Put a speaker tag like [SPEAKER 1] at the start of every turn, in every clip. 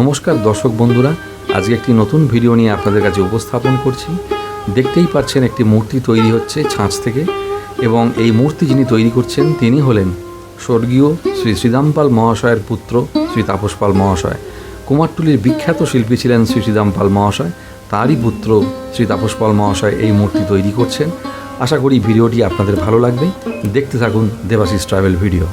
[SPEAKER 1] নমস্কার দর্শক বন্ধুরা, আজকে একটি নতুন ভিডিও নিয়ে আপনাদের কাছে উপস্থাপন করছি। দেখতেই পাচ্ছেন একটি মূর্তি তৈরি হচ্ছে ছাঁচ থেকে এবং এই মূর্তি যিনি তৈরি করছেন তিনি হলেন স্বর্গীয় শ্রী শ্রীদামপাল মহাশয়ের পুত্র শ্রী তাপস পাল মহাশয়। কুমারটুলির বিখ্যাত শিল্পী ছিলেন শ্রী শ্রীদামপাল মহাশয়, তারই পুত্র শ্রী তাপস পাল মহাশয় এই মূর্তি তৈরি করছেন। আশা করি ভিডিওটি আপনাদের ভালো লাগবে। দেখতে থাকুন Debashis travel video.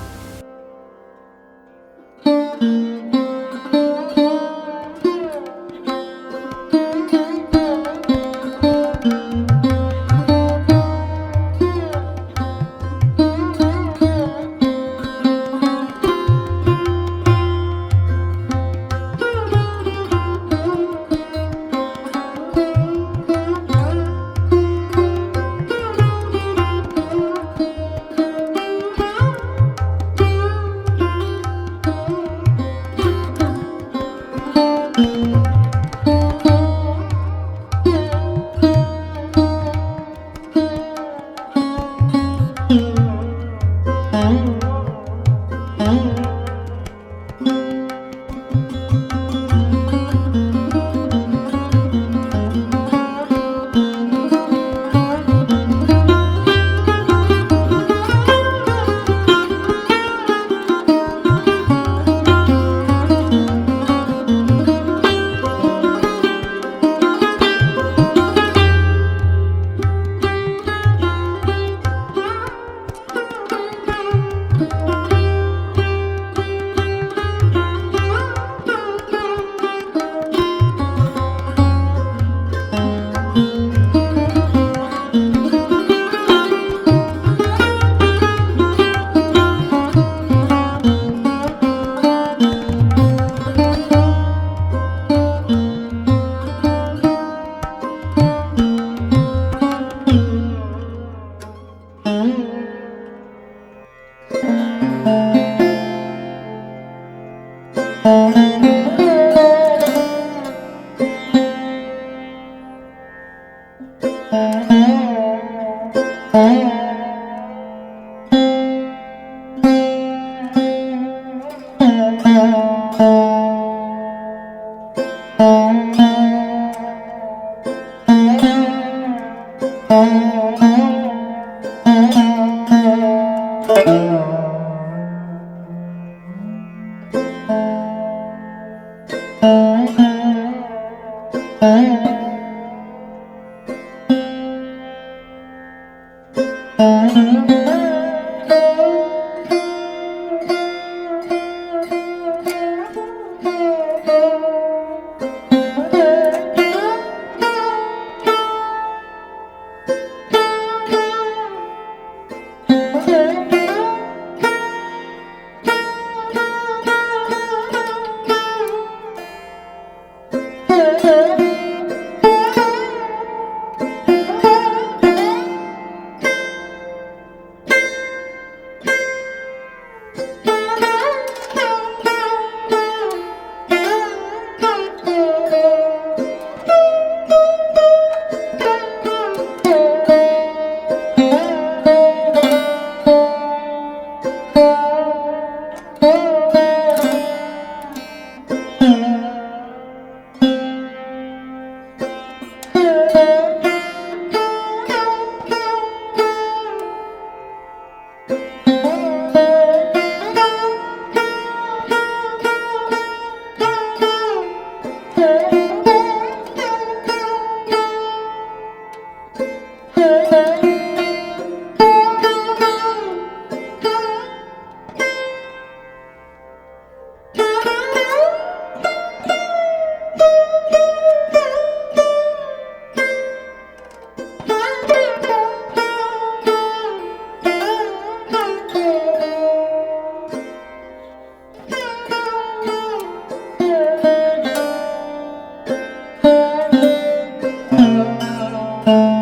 [SPEAKER 1] Thank you.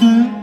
[SPEAKER 2] Mm-hmm.